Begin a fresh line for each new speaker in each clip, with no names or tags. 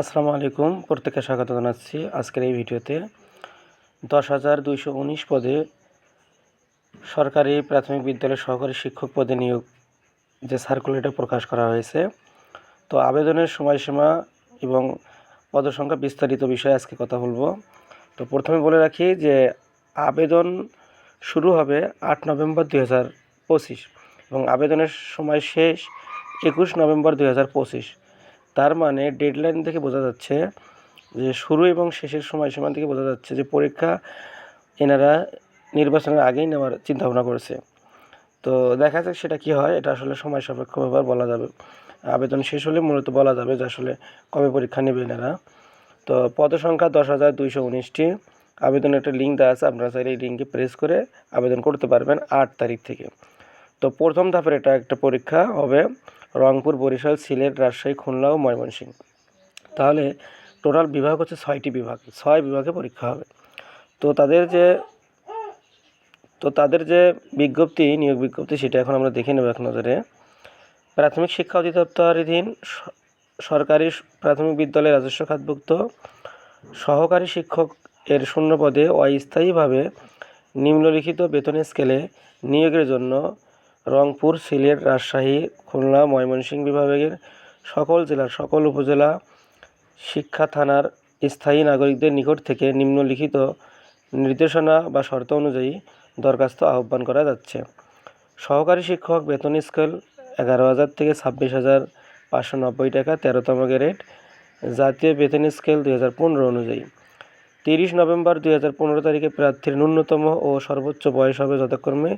আসসালামু আলাইকুম। প্রত্যেককে স্বাগত জানাচ্ছি আজকের এই ভিডিওতে। দশ হাজার দুইশো উনিশ পদে সরকারি প্রাথমিক বিদ্যালয়ের সহকারী শিক্ষক পদে নিয়োগ যে সার্কুলারটা প্রকাশ করা হয়েছে। তো আবেদনের সময়সীমা এবং পদসংখ্যা বিস্তারিত বিষয়ে আজকে কথা বলব। তো প্রথমে বলে রাখি যে আবেদন শুরু হবে আট নভেম্বর দুই হাজার পঁচিশ এবং আবেদনের সময় শেষ একুশ নভেম্বর দুই হাজার পঁচিশ। তার মানে ডেডলাইন থেকে বোঝা যাচ্ছে যে শুরু এবং শেষের সময়সীমা থেকে বোঝা যাচ্ছে যে পরীক্ষা এনারা নির্বাচনের আগেই নেওয়ার চিন্তাভাবনা করেছে। তো দেখা যাক সেটা কি হয়, এটা আসলে সময় সাপেক্ষ ব্যাপার বলা যাবে। আবেদন শেষ হলে মূলত বলা যাবে যে আসলে কবে পরীক্ষা নেবে এনারা। তো পদ সংখ্যা দশ হাজার দুইশো উনিশটি। আবেদনের একটা লিঙ্ক দেওয়া আছে, আপনারা চাইলে এই লিঙ্কে প্রেস করে আবেদন করতে পারবেন আট তারিখ থেকে। তো প্রথম ধাপের এটা একটা পরীক্ষা হবে। রংপুর, বরিশাল, সিলেট, রাজশাহী, খুলনা ও ময়মনসিংহ। তাহলে টোটাল বিভাগ হচ্ছে ছয়টি বিভাগ। ছয় বিভাগে পরীক্ষা হবে। তো তাদের যে, তো তাদের যে বিজ্ঞপ্তি, নিয়োগ বিজ্ঞপ্তি, সেটা এখন আমরা দেখে নেব এক নজরে। প্রাথমিক শিক্ষা অধিদপ্তরাধীন সরকারি প্রাথমিক বিদ্যালয়ের রাজস্ব খাতভুক্ত সহকারী শিক্ষক এর শূন্য পদে অস্থায়ীভাবে নিম্নলিখিত বেতন স্কেলে নিয়োগের জন্য রংপুর, সিলেট, রাজশাহী, খুলনা, ময়মনসিংহ বিভাগের সকল জেলার সকল উপজেলা শিক্ষা থানার স্থায়ী নাগরিকদের নিকট থেকে নিম্নলিখিত নির্দেশনা বা শর্ত অনুযায়ী দরখাস্ত আহ্বান করা যাচ্ছে। সহকারী শিক্ষক বেতন স্কেল এগারো হাজার থেকে ছাব্বিশ হাজার পাঁচশো নব্বই টাকা, তেরোতম গ্রেড। জাতীয় বেতন স্কেল দুই হাজার পনেরো অনুযায়ী। তিরিশ নভেম্বর দুই হাজার পনেরো তারিখে প্রার্থীর ন্যূনতম ও সর্বোচ্চ বয়স হবে যথাক্রমে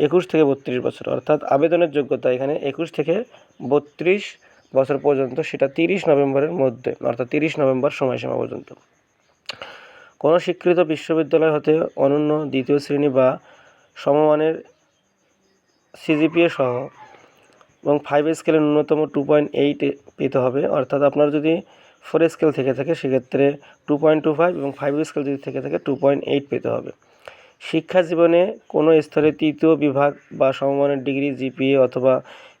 একুশ থেকে বত্রিশ বছর। অর্থাৎ আবেদনের যোগ্যতা এখানে একুশ থেকে বত্রিশ বছর পর্যন্ত, সেটা তিরিশ নভেম্বরের মধ্যে, অর্থাৎ তিরিশ নভেম্বর সময়সীমা পর্যন্ত। কোনো স্বীকৃত বিশ্ববিদ্যালয় হতে অনন্য দ্বিতীয় শ্রেণি বা সমমানের সিজিপিএ সহ এবং ফাইভ স্কেলের ন্যূনতম টু পয়েন্ট এইট পেতে হবে। অর্থাৎ আপনার যদি ফোর স্কেল থেকে থাকে, সেক্ষেত্রে টু পয়েন্ট টু ফাইভ এবং ফাইভ স্কেল যদি থেকে থাকে টু পয়েন্ট এইট পেতে হবে। শিক্ষা জীবনে কোনো স্তরে তৃতীয় বিভাগ বা সমমানের ডিগ্রি, জিপিএ অথবা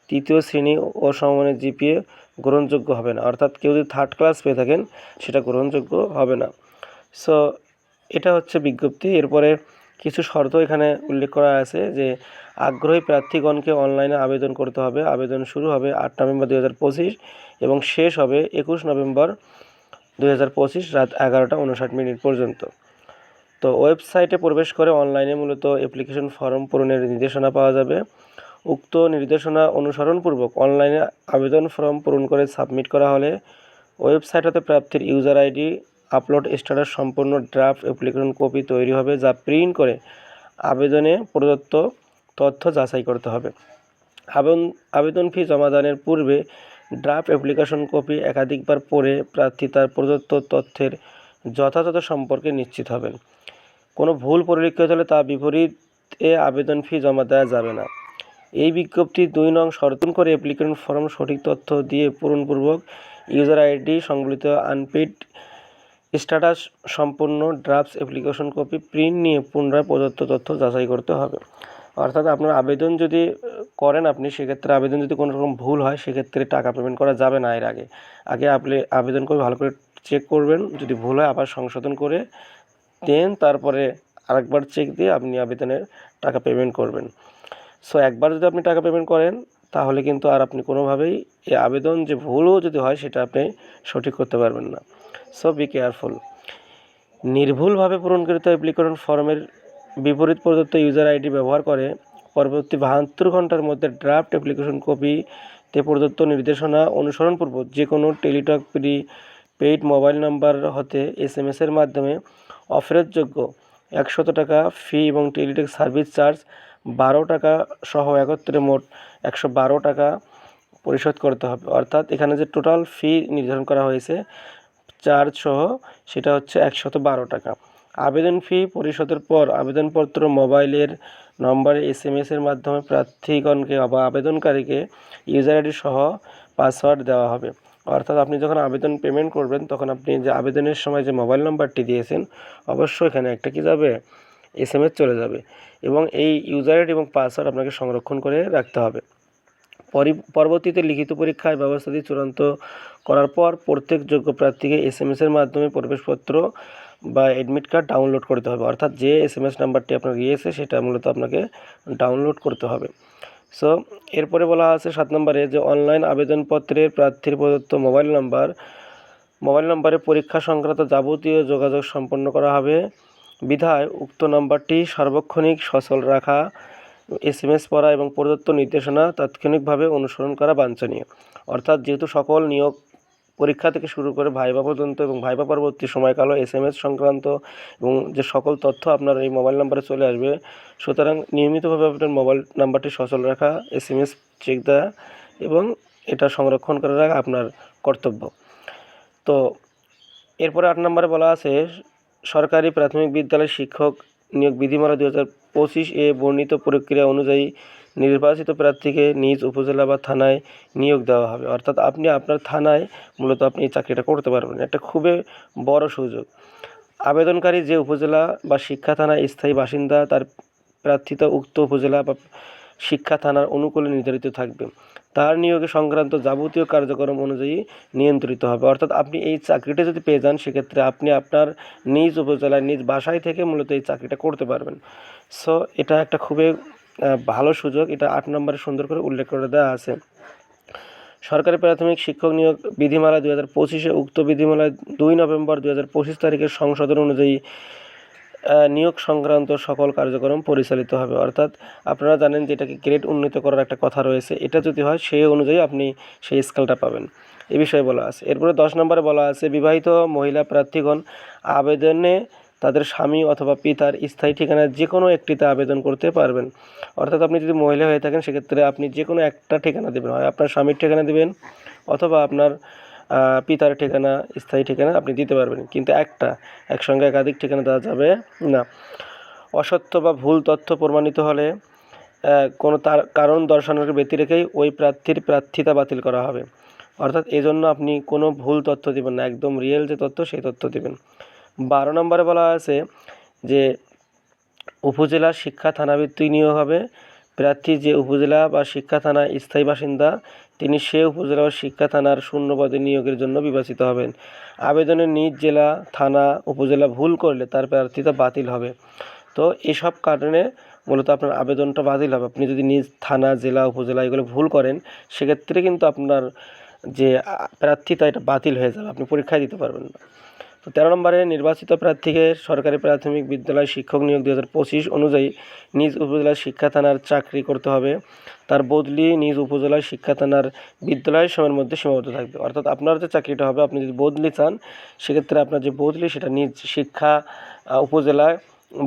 তৃতীয় শ্রেণি ও সমমানের জিপিএ গ্রহণযোগ্য হবে না। অর্থাৎ কেউ যদি থার্ড ক্লাস পেয়ে থাকেন, সেটা গ্রহণযোগ্য হবে না। সো এটা হচ্ছে বিজ্ঞপ্তি। এরপরে কিছু শর্ত এখানে উল্লেখ করা আছে যে, আগ্রহী প্রার্থীগণকে অনলাইনে আবেদন করতে হবে। আবেদন শুরু হবে আট নভেম্বর দুই হাজার পঁচিশ এবং শেষ হবে একুশ নভেম্বর দুই হাজার পঁচিশ রাত এগারোটা উনষাট মিনিট পর্যন্ত। তো ওয়েবসাইটে প্রবেশ করে অনলাইনে মূলত অ্যাপ্লিকেশন ফর্ম পূরণের নির্দেশনা পাওয়া যাবে। উক্ত নির্দেশনা অনুসরণপূর্বক অনলাইনে আবেদন ফর্ম পূরণ করে সাবমিট করা হলে ওয়েবসাইট হতে প্রাপ্তির ইউজার আইডি, আপলোড স্ট্যাটাস সম্পূর্ণ ড্রাফট অ্যাপ্লিকেশন কপি তৈরি হবে যা প্রিন্ট করে আবেদনে প্রদত্ত তথ্য যাচাই করতে হবে। আবেদন আবেদন ফি জমাদানের পূর্বে ড্রাফট অ্যাপ্লিকেশন কপি একাধিকবার পড়ে প্রার্থী তার প্রদত্ত তথ্যের যথাযথ সম্পর্কে নিশ্চিত হবেন। কোনো ভুল পরিলক্ষিত হলে তা বিপরীতে আবেদন ফি জমা দেওয়া যাবে না। এই বিজ্ঞপ্তি দুই নং শর্তন করে অ্যাপ্লিকেশন ফর্ম সঠিক তথ্য দিয়ে পূরণপূর্বক ইউজার আইডি, সংবলিত আনপেড স্ট্যাটাস, সম্পূর্ণ ড্রাফটস, অ্যাপ্লিকেশন কপি, প্রিন্ট নিয়ে পুনরায় প্রদত্ত তথ্য যাচাই করতে হবে। অর্থাৎ আপনার আবেদন যদি করেন আপনি, সেক্ষেত্রে আবেদন যদি কোনো রকম ভুল হয়, সেক্ষেত্রে টাকা পেমেন্ট করা যাবে না এর আগে। আগে আপনি আবেদন করে ভালো করে চেক করবেন। যদি ভুল হয়, আবার সংশোধন করে দেন তারপরে আরেকবার চেক দিয়ে আপনি আবেদনের টাকা পেমেন্ট করবেন। সো একবার যদি আপনি টাকা পেমেন্ট করেন, তাহলে কিন্তু আর আপনি কোনোভাবেই এই আবেদন যে ভুলও যদি হয়, সেটা আপনি সঠিক করতে পারবেন না। সো বি কেয়ারফুল নির্ভুলভাবে পূরণকৃত অ্যাপ্লিকেশন ফর্মের বিপরীত প্রদত্ত ইউজার আইডি ব্যবহার করে পরবর্তী বাহাত্তর ঘণ্টার মধ্যে ড্রাফট অ্যাপ্লিকেশন কপিতে প্রদত্ত নির্দেশনা অনুসরণপূর্বক যে কোনো Teletalk prepaid mobile number হতে এস এম এসের মাধ্যমে অফেরতযোগ্য। একশত টাকা ফি এবং টেলিটক সার্ভিস চার্জ, বারো টাকা সহ একত্রে মোট একশো বারো টাকা পরিশোধ করতে হবে। অর্থাৎ এখানে যে টোটাল ফি নির্ধারণ করা হয়েছে, চার্জ সহ, সেটা হচ্ছে একশত বারো টাকা। আবেদন ফি পরিশোধের পর আবেদনপত্র, মোবাইলের নম্বরে এস এম এসের মাধ্যমে প্রার্থীগণকে বা আবেদনকারীকে ইউজার আইডি সহ পাসওয়ার্ড দেওয়া হবে। অর্থাৎ আপনি যখন আবেদন পেমেন্ট করবেন, তখন আপনি যে আবেদনের সময় যে মোবাইল নাম্বারটি দিয়েছেন, অবশ্যই এখানে একটা কি যাবে? এস এম এস চলে যাবে এবং এই ইউজার এবং পাসওয়ার্ড আপনাকে সংরক্ষণ করে রাখতে হবে। পরি- পরবর্তীতে লিখিত পরীক্ষার ব্যবস্থাটি চূড়ান্ত করার পর প্রত্যেক যোগ্য প্রার্থীকে এস এম এর মাধ্যমে প্রবেশপত্র বা অ্যাডমিট কার্ড ডাউনলোড করতে হবে। অর্থাৎ যে এস এম এস নাম্বারটি আপনার গিয়েছে, সেটা মূলত আপনাকে ডাউনলোড করতে হবে। সো এরপরে বলা আছে সাত নম্বরে যে অনলাইন আবেদনপত্রের প্রার্থীর প্রদত্ত মোবাইল নাম্বার মোবাইল নম্বরে পরীক্ষা সংক্রান্ত যাবতীয় যোগাযোগ সম্পন্ন করা হবে। বিধায় উক্ত নম্বরটি সার্বক্ষণিক সচল রাখা এস এম এস পড়া এবং প্রদত্ত নির্দেশনা তাৎক্ষণিকভাবে অনুসরণ করা বাঞ্ছনীয়। অর্থাৎ যেহেতু সকল নিয়োগ পরীক্ষা থেকে শুরু করে ভাইবা পর্যন্ত এবং ভাইবা পরবর্তী সময়কালও এস এম এস সংক্রান্ত এবং যে সকল তথ্য আপনার এই মোবাইল নাম্বারে চলে আসবে, সুতরাং নিয়মিতভাবে আপনার মোবাইল নাম্বারটি সচল রাখা এস এম এস চেক দেওয়া এবং এটা সংরক্ষণ করে রাখা আপনার কর্তব্য। তো এরপরে আট নম্বরে বলা আছে, সরকারি প্রাথমিক বিদ্যালয় শিক্ষক নিয়োগ বিধিমালা দু হাজার পঁচিশ এ বর্ণিত প্রক্রিয়া অনুযায়ী নির্বাচিত প্রার্থীকে নিজ উপজেলা বা থানায় নিয়োগ দেওয়া হবে। অর্থাৎ আপনি আপনার থানায় মূলত আপনি এই চাকরিটা করতে পারবেন। একটা খুবই বড় সুযোগ। আবেদনকারী যে উপজেলা বা শিক্ষা থানায় স্থায়ী বাসিন্দা, তার প্রার্থিতা উক্ত উপজেলা বা শিক্ষা থানার অনুকূলে নির্ধারিত থাকবে। তার নিয়োগে সংক্রান্ত যাবতীয় কার্যক্রম অনুযায়ী নিয়ন্ত্রিত হবে। অর্থাৎ আপনি এই চাকরিটা যদি পেয়ে যান, সেক্ষেত্রে আপনি আপনার নিজ উপজেলায় নিজ বাসায় থেকে মূলত এই চাকরিটা করতে পারবেন। সো এটা একটা খুবই ভালো সুযোগ। এটা আট নম্বরে সুন্দর করে উল্লেখ করে দেওয়া আছে। সরকারি প্রাথমিক শিক্ষক নিয়োগ বিধিমালা দুই হাজার পঁচিশে উক্ত বিধিমালায় দুই নভেম্বর দুই হাজার পঁচিশ তারিখের সংশোধন অনুযায়ী নিয়োগ সংক্রান্ত সকল কার্যক্রম পরিচালিত হবে। অর্থাৎ আপনারা জানেন যে এটাকে গ্রেড উন্নীত করার একটা কথা রয়েছে। এটা যদি হয়, সেই অনুযায়ী আপনি সেই স্কেলটা পাবেন। এ বিষয়ে বলা আছে। এরপরে দশ নম্বরে বলা আছে, বিবাহিত মহিলা প্রার্থীগণ আবেদনে তাদের স্বামী অথবা পিতার স্থায়ী ঠিকানায় যে কোনো একটিতে আবেদন করতে পারবেন। অর্থাৎ আপনি যদি মহিলা হয়ে থাকেন, সেক্ষেত্রে আপনি যে কোনো একটা ঠিকানা দেবেন। হয় আপনার স্বামীর ঠিকানা দেবেন, অথবা আপনার পিতার ঠিকানা, স্থায়ী ঠিকানা আপনি দিতে পারবেন। কিন্তু একটা, একসঙ্গে একাধিক ঠিকানা দেওয়া যাবে না। অসত্য বা ভুল তথ্য প্রমাণিত হলে কোনো তার, কারণ দর্শানোর ব্যতি রেখেই ওই প্রার্থীর প্রার্থিতা বাতিল করা হবে। অর্থাৎ এজন্য আপনি কোনো ভুল তথ্য দেবেন না। একদম রিয়েল যে তথ্য, সেই তথ্য দেবেন। বারো নম্বরে বলা আছে যে উপজেলা শিক্ষা থানাভিত্তিক নিয়োগ হবে। প্রার্থী যে উপজেলা বা শিক্ষা থানায় স্থায়ী বাসিন্দা, তিনি সে উপজেলা বা শিক্ষা থানার শূন্য পদে নিয়োগের জন্য বিবেচিত হবেন। আবেদনের নিজ জেলা, থানা, উপজেলা ভুল করলে তার প্রার্থিতা বাতিল হবে। তো এসব কারণে মূলত আপনার আবেদনটা বাতিল হবে। আপনি যদি নিজ থানা, জেলা, উপজেলা এগুলো ভুল করেন, সেক্ষেত্রে কিন্তু আপনার যে প্রার্থিতা, এটা বাতিল হয়ে যাবে। আপনি পরীক্ষায় দিতে পারবেন না। তো তেরো নম্বরে নির্বাচিত প্রার্থীকে সরকারি প্রাথমিক বিদ্যালয় শিক্ষক নিয়োগ দু পঁচিশ অনুযায়ী নিজ উপজেলার শিক্ষা থানার চাকরি করতে হবে। তার বদলি নিজ উপজেলার শিক্ষা থানার বিদ্যালয়ের সময়ের মধ্যে সীমাবদ্ধ থাকবে। অর্থাৎ আপনার যে চাকরিটা হবে, আপনি যদি বদলি চান, সেক্ষেত্রে আপনার যে বদলি, সেটা নিজ শিক্ষা উপজেলায়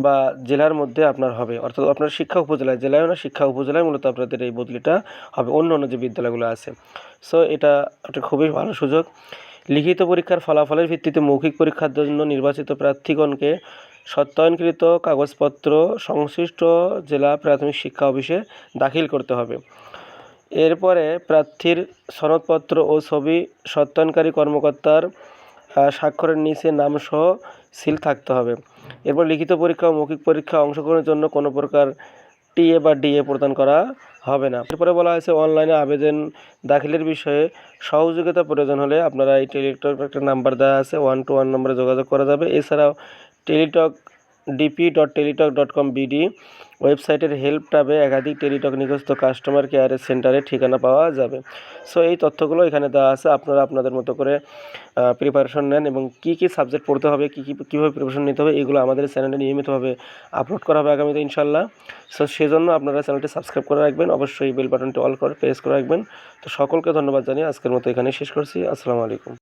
বা জেলার মধ্যে আপনার হবে। অর্থাৎ আপনার শিক্ষা উপজেলায়, জেলায় না, শিক্ষা উপজেলায় মূলত আপনাদের এই বদলিটা হবে। অন্য অন্য যে বিদ্যালয়গুলো আছে। সো এটা একটা খুবই ভালো সুযোগ। লিখিত পরীক্ষার ফলাফলের ভিত্তিতে মৌখিক পরীক্ষার জন্য নির্বাচিত প্রার্থীগণকে সত্যায়নকৃত কাগজপত্র সংশ্লিষ্ট জেলা প্রাথমিক শিক্ষা অফিসে দাখিল করতে হবে। এরপরে প্রার্থীর সনদপত্র ও ছবি সত্যায়নকারী কর্মকর্তার স্বাক্ষরের নিচে নামসহ সিল থাকতে হবে। এরপর লিখিত পরীক্ষা ও মৌখিক পরীক্ষা অংশগ্রহণের জন্য কোনো প্রকার টিএ বা ডিএ প্রদান করা হবে না। এরপরে বলা হয়েছে, অনলাইনে আবেদন দাখিলের বিষয়ে সহযোগিতা প্রয়োজন হলে আপনারা এই টেলিটক একটা নাম্বার দেওয়া আছে, ওয়ান টু ওয়ান নম্বরে যোগাযোগ করা যাবে। এছাড়াও Teletalk DP dot Teletalk dot com BD ওয়েবসাইটের হেল্প ট্যাবে একাধিক টেলিটক নিকস্ত কাস্টমার কেয়ারের সেন্টারের ঠিকানা পাওয়া যাবে। সো এই তথ্যগুলো এখানে দেওয়া আছে। আপনারা আপনাদের মতো করে প্রিপারেশন নেন এবং কী কী সাবজেক্ট পড়তে হবে, কী কী, কীভাবে প্রিপারেশন নিতে হবে, এগুলো আমাদের চ্যানেলে নিয়মিতভাবে আপলোড করা হবে আগামীতে ইনশাল্লাহ সো সেজন্য আপনারা চ্যানেলটি সাবস্ক্রাইব করে রাখবেন। অবশ্যই বেল বাটনটি অল করে প্রেস করে রাখবেন। তো সকলকে ধন্যবাদ জানিয়ে আজকের মতো এখানে শেষ করছি। আসসালামু আলাইকুম।